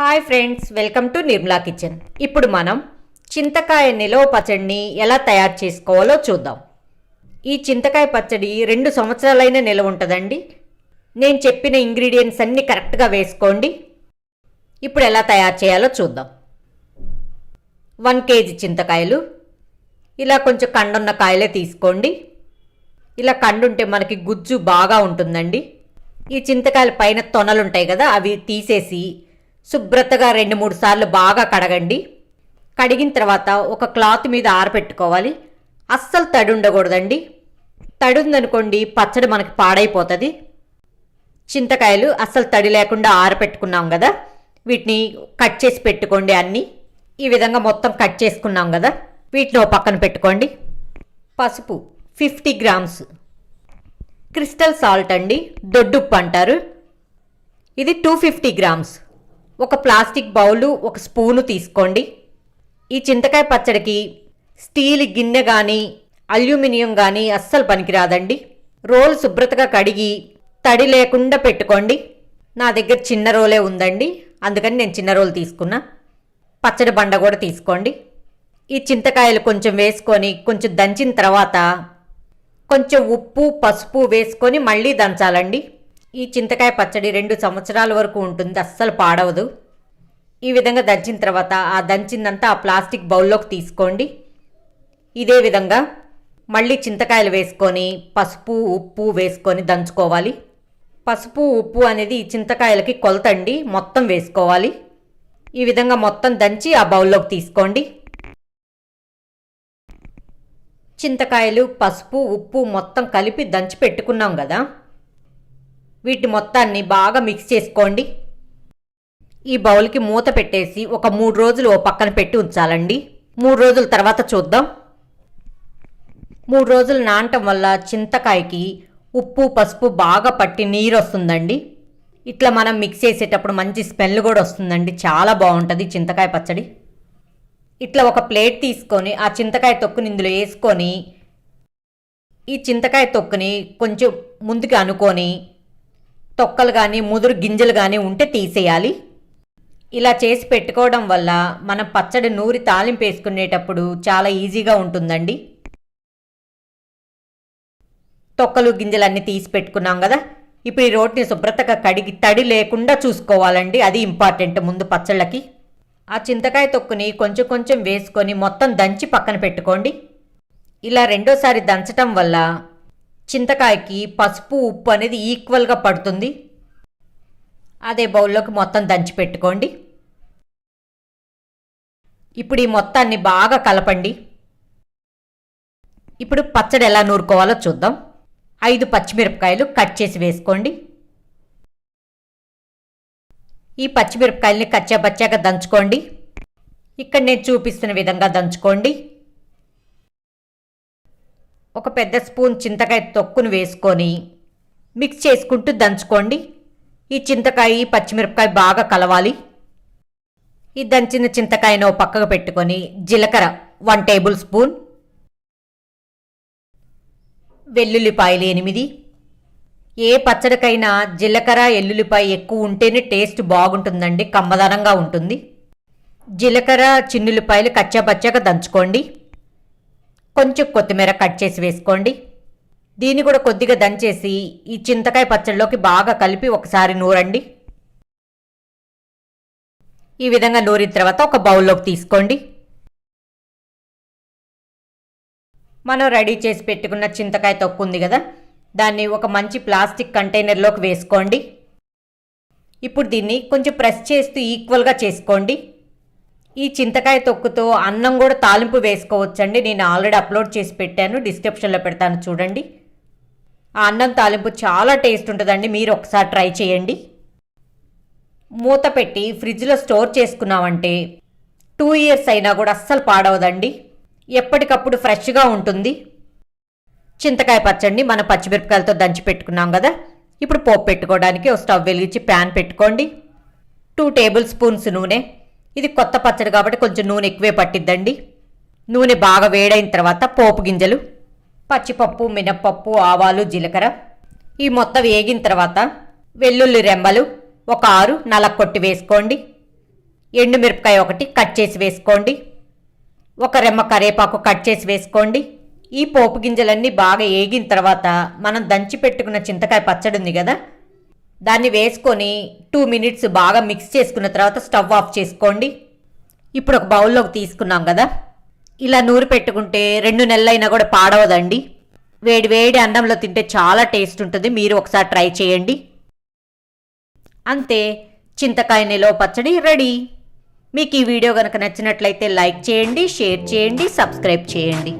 Hi friends welcome to Nirmala kitchen. ఇప్పుడు మనం చింతకాయ నిలవ పచ్చడిని ఎలా తయారు చేసుకోవాలో చూద్దాం. ఈ చింతకాయ పచ్చడి రెండు సంవత్సరాలైన నిలవ ఉంటుందండి. నేను చెప్పిన ఇంగ్రీడియంట్స్ అన్నీ కరెక్ట్గా వేసుకోండి. ఇప్పుడు ఎలా తయారు చేయాలో చూద్దాం. వన్ కేజీ చింతకాయలు. ఇలా కొంచెం కండున్న కాయలే తీసుకోండి. ఇలా కండుంటే మనకి గుజ్జు బాగా ఉంటుందండి. ఈ చింతకాయల పైన తొనలు ఉంటాయి కదా అవి తీసేసి శుభ్రతగా రెండు మూడు సార్లు బాగా కడగండి. కడిగిన తర్వాత ఒక క్లాత్ మీద ఆరబెట్టుకోవాలి అస్సలు తడి ఉండకూడదండి. తడి ఉందనుకోండి పచ్చడి మనకి పాడైపోతుంది. చింతకాయలు అస్సలు తడి లేకుండా ఆరబెట్టుకున్నాం కదా. వీటిని కట్ చేసి పెట్టుకోండి అన్నీ. ఈ విధంగా మొత్తం కట్ చేసుకున్నాం కదా. వీటిని ఓ పక్కన పెట్టుకోండి. పసుపు ఫిఫ్టీ గ్రామ్స్. క్రిస్టల్ సాల్ట్ అండి. దొడ్డుప్పు అంటారు. ఇది టూ ఫిఫ్టీ గ్రామ్స్. ఒక ప్లాస్టిక్ బౌలు ఒక స్పూను తీసుకోండి. ఈ చింతకాయ పచ్చడికి స్టీల్ గిన్నె కానీ అల్యూమినియం కానీ అస్సలు పనికిరాదండి. రోల్ శుభ్రతగా కడిగి తడి లేకుండా పెట్టుకోండి. నా దగ్గర చిన్న రోలే ఉందండి. అందుకని నేను చిన్న రోల్ తీసుకున్నా. పచ్చడి బండ కూడా తీసుకోండి. ఈ చింతకాయలు కొంచెం వేసుకొని కొంచెం దంచిన తర్వాత కొంచెం ఉప్పు పసుపు వేసుకొని మళ్ళీ దంచాలండి. ఈ చింతకాయ పచ్చడి రెండు సంవత్సరాల వరకు ఉంటుంది అస్సలు పాడవదు. ఈ విధంగా దంచిన తర్వాత ఆ దంచిందంతా ఆ ప్లాస్టిక్ బౌల్లోకి తీసుకోండి. ఇదే విధంగా మళ్ళీ చింతకాయలు వేసుకొని పసుపు ఉప్పు వేసుకొని దంచుకోవాలి. పసుపు ఉప్పు అనేది ఈ చింతకాయలకి కొలతండి మొత్తం వేసుకోవాలి. ఈ విధంగా మొత్తం దంచి ఆ బౌల్లోకి తీసుకోండి. చింతకాయలు పసుపు ఉప్పు మొత్తం కలిపి దంచి పెట్టుకున్నాం కదా వీటి మొత్తాన్ని బాగా మిక్స్ చేసుకోండి. ఈ బౌల్కి మూత పెట్టేసి ఒక మూడు రోజులు ఓ పక్కన పెట్టి ఉంచాలండి. మూడు రోజుల తర్వాత చూద్దాం. మూడు రోజులు నానటం వల్ల చింతకాయకి ఉప్పు పసుపు బాగా పట్టి నీరు వస్తుందండి ఇట్లా మనం మిక్స్ చేసేటప్పుడు మంచి స్మెల్ కూడా వస్తుందండి. చాలా బాగుంటుంది చింతకాయ పచ్చడి. ఇట్లా ఒక ప్లేట్ తీసుకొని ఆ చింతకాయ తొక్కుని ఇందులో వేసుకొని ఈ చింతకాయ తొక్కుని కొంచెం ముందుకు అనుకొని తొక్కలు కానీ ముదురు గింజలు కానీ ఉంటే తీసేయాలి. ఇలా చేసి పెట్టుకోవడం వల్ల మనం పచ్చడి నూరి తాలింపు వేసుకునేటప్పుడు చాలా ఈజీగా ఉంటుందండి. తొక్కలు గింజలన్నీ తీసి పెట్టుకున్నాం కదా. ఇప్పుడు ఈ రోటిని శుభ్రతగా కడిగి తడి లేకుండా చూసుకోవాలండి. అది ఇంపార్టెంట్ ముందు పచ్చళ్ళకి. ఆ చింతకాయ తొక్కుని కొంచెం కొంచెం వేసుకొని మొత్తం దంచి పక్కన పెట్టుకోండి. ఇలా రెండోసారి దంచటం వల్ల చింతకాయకి పసుపు ఉప్పు అనేది ఈక్వల్గా పడుతుంది. అదే బౌల్లోకి మొత్తం దంచి పెట్టుకోండి. ఇప్పుడు ఈ మొత్తాన్ని బాగా కలపండి. ఇప్పుడు పచ్చడి ఎలా నూరుకోవాలో చూద్దాం. ఐదు పచ్చిమిరపకాయలు కట్ చేసి వేసుకోండి. ఈ పచ్చిమిరపకాయల్ని కచ్చా బచ్చాగా దంచుకోండి. ఇక్కడ నేను చూపిస్తున్న విధంగా దంచుకోండి. ఒక పెద్ద స్పూన్ చింతకాయ తొక్కును వేసుకొని మిక్స్ చేసుకుంటూ దంచుకోండి. ఈ చింతకాయ పచ్చిమిరపకాయ బాగా కలవాలి. ఈ దంచిన చింతకాయను పక్కకు పెట్టుకొని జీలకర్ర వన్ టేబుల్ స్పూన్ వెల్లుల్లిపాయలు ఎనిమిది. ఏ పచ్చడికైనా జీలకర్ర ఎల్లుల్లిపాయ ఎక్కువ ఉంటేనే టేస్ట్ బాగుంటుందండి కమ్మదనంగా ఉంటుంది. జీలకర్ర చిన్నుల్లిపాయలు కచ్చాపచ్చాగా దంచుకోండి. కొంచెం కొత్తిమీర కట్ చేసి వేసుకోండి. దీన్ని కూడా కొద్దిగా దంచేసి ఈ చింతకాయ పచ్చడిలోకి బాగా కలిపి ఒకసారి నూరండి. ఈ విధంగా నూరిన తర్వాత ఒక బౌల్లోకి తీసుకోండి. మనం రెడీ చేసి పెట్టుకున్న చింతకాయ తొక్కు ఉంది కదా దాన్ని ఒక మంచి ప్లాస్టిక్ కంటైనర్లోకి వేసుకోండి. ఇప్పుడు దీన్ని కొంచెం ప్రెస్ చేస్తూ ఈక్వల్గా చేసుకోండి. ఈ చింతకాయ తొక్కుతో అన్నం కూడా తాలింపు వేసుకోవచ్చండి. నేను ఆల్రెడీ అప్లోడ్ చేసి పెట్టాను. డిస్క్రిప్షన్లో పెడతాను చూడండి. ఆ అన్నం తాలింపు చాలా టేస్ట్ ఉంటుందండి. మీరు ఒకసారి ట్రై చేయండి. మూత పెట్టి ఫ్రిడ్జ్లో స్టోర్ చేసుకున్నామంటే టూ ఇయర్స్ అయినా కూడా అస్సలు పాడవదండి. ఎప్పటికప్పుడు ఫ్రెష్గా ఉంటుంది. చింతకాయ పచ్చడిని మనం పచ్చిమిరపకాయలతో దంచి పెట్టుకున్నాం కదా. ఇప్పుడు పోపు పెట్టుకోవడానికి ఒక స్టవ్ వెలిగించి ప్యాన్ పెట్టుకోండి. టూ టేబుల్ స్పూన్స్ నూనె. ఇది కొత్త పచ్చడి కాబట్టి కొంచెం నూనె ఎక్కువే పట్టిద్దండి. నూనె బాగా వేడైన తర్వాత పోపు గింజలు పచ్చిపప్పు మినప్పప్పు ఆవాలు జీలకర్ర. ఈ మొత్తం వేగిన తర్వాత వెల్లుల్లి రెమ్మలు ఒక ఆరు నలకొట్టి వేసుకోండి. ఎండుమిరపకాయ ఒకటి కట్ చేసి వేసుకోండి. ఒక రెమ్మ కరేపాకు కట్ చేసి వేసుకోండి. ఈ పోపు గింజలన్నీ బాగా ఏగిన తర్వాత మనం దంచి పెట్టుకున్న చింతకాయ పచ్చడి ఉంది కదా దాన్ని వేసుకొని టూ మినిట్స్ బాగా మిక్స్ చేసుకున్న తర్వాత స్టవ్ ఆఫ్ చేసుకోండి. ఇప్పుడు ఒక బౌల్లోకి తీసుకున్నాం కదా. ఇలా నూరు పెట్టుకుంటే రెండు నెలలైనా కూడా పాడవదండి. వేడి వేడి అన్నంలో తింటే చాలా టేస్ట్ ఉంటుంది. మీరు ఒకసారి ట్రై చేయండి. అంతే చింతకాయ నిలవ పచ్చడి రెడీ. మీకు ఈ వీడియో కనుక నచ్చినట్లయితే లైక్ చేయండి షేర్ చేయండి సబ్స్క్రైబ్ చేయండి.